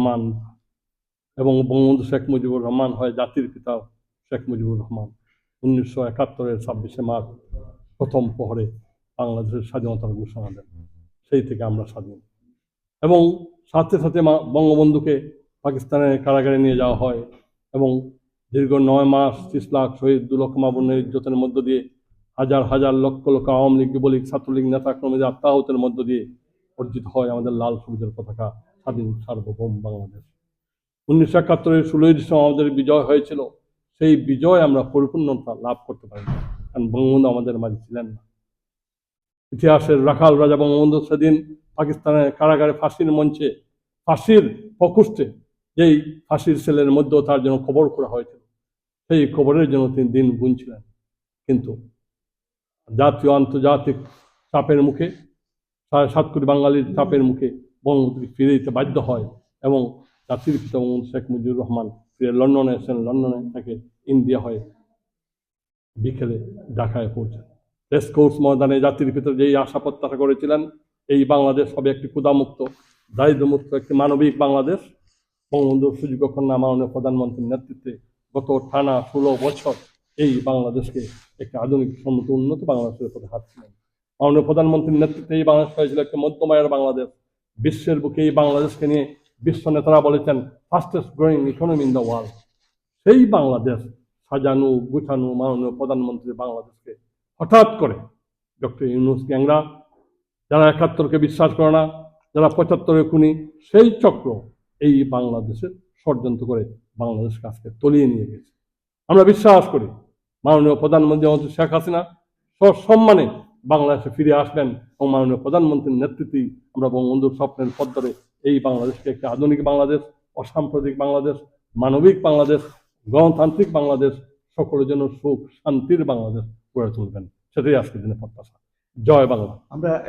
রহমান এবং বঙ্গবন্ধু শেখ মুজিবুর রহমান হয় জাতির পিতা শেখ মুজিবুর রহমান। উনিশশো একাত্তরের ছাব্বিশে মার্চ প্রথম প্রহরে বাংলাদেশের স্বাধীনতার ঘোষণা দেন। সেই থেকে আমরা স্বাধীন। এবং সাথে সাথে বঙ্গবন্ধুকে পাকিস্তানের কারাগারে নিয়ে যাওয়া হয় এবং দীর্ঘ নয় মাস ত্রিশ লাখ শহীদ দু লক্ষ মাবুনের ইজ্জতের মধ্য দিয়ে হাজার হাজার লক্ষ লক্ষ আওয়ামী লীগ, যুবলীগ, ছাত্রলীগ নেতা কর্মীদের আত্মাহতের মধ্য দিয়ে অর্জিত হয় আমাদের লাল সবুজের পতাকা। স্বাধীন সার্বভৌম বাংলাদেশ। উনিশশো একাত্তরের ষোলোই ডিসেম্বর আমাদের বিজয় হয়েছিল। সেই বিজয় আমরা পরিপূর্ণতা লাভ করতে পারি কারণ বঙ্গবন্ধু আমাদের মাঝে ছিলেন না। ইতিহাসের রাখাল রাজা বঙ্গবন্ধু সেদিন পাকিস্তানের কারাগারে ফাঁসির মঞ্চে, ফাঁসির প্রকোষ্ঠে যেই ফাঁসির সেলের মধ্যেও তার জন্য খবর করা হয়েছিল, সেই খবরের জন্য তিনি দিন গুনছিলেন। কিন্তু জাতীয় আন্তর্জাতিক চাপের মুখে সাড়ে সাত কোটি বাঙালির চাপের মুখে বঙ্গবন্ধুকে ফিরে দিতে বাধ্য হয় এবং জাতির পিতা বঙ্গবন্ধু শেখ মুজিবুর রহমান ফিরে লন্ডনে এসেন লন্ডনে তাকে ইন্ডিয়া হয়ে বিকেলে ঢাকায় পৌঁছেন। রেস কোর্স ময়দানে জাতির পিতা যেই আশা প্রত্যাশা করেছিলেন, এই বাংলাদেশ হবে একটি ক্ষুদামুক্ত দারিদ্র্যমুক্ত একটি মানবিক বাংলাদেশ। বঙ্গবন্ধুর সুযোগ্য কন্যা মাননীয় প্রধানমন্ত্রীর নেতৃত্বে গত টানা ষোলো বছর এই বাংলাদেশকে একটি আধুনিক সম্মত উন্নত বাংলাদেশের হাত ছিলেন মাননীয় প্রধানমন্ত্রীর নেতৃত্বে এই বাংলাদেশ হয়েছিল একটি মধ্যমায়ের বাংলাদেশ। বিশ্বের বুকে এই বাংলাদেশকে নিয়ে বিশ্ব নেতারা বলেছেন fastest growing economy in the world সেই বাংলাদেশ সাজানো, গুছানো মাননীয় প্রধানমন্ত্রী বাংলাদেশকে হঠাৎ করে ডক্টর ইউনুস গ্যাংরা, যারা একাত্তরকে বিশ্বাস করে না, যারা পঁচাত্তরে খুনি, সেই চক্র এই বাংলাদেশে ষড়যন্ত্র করে বাংলাদেশকে আজকে তলিয়ে নিয়ে গেছে। আমরা বিশ্বাস করি, মাননীয় প্রধানমন্ত্রী শেখ হাসিনা সসম্মানে বাংলাদেশে ফিরে আসবেন এবং মাননীয় প্রধানমন্ত্রীর নেতৃত্বে আমরা বঙ্গবন্ধুর স্বপ্নের পথ ধরে এই বাংলাদেশকে একটি আধুনিক বাংলাদেশ অসাম্প্রতিক বাংলাদেশ, মানবিক বাংলাদেশ, গণতান্ত্রিক বাংলাদেশ, সকলের জন্য সুখ, শান্তির বাংলাদেশ গড়ে তুলবেন। সেটাই আজকের দিনে প্রত্যাশা। জয় বাংলা। আমরা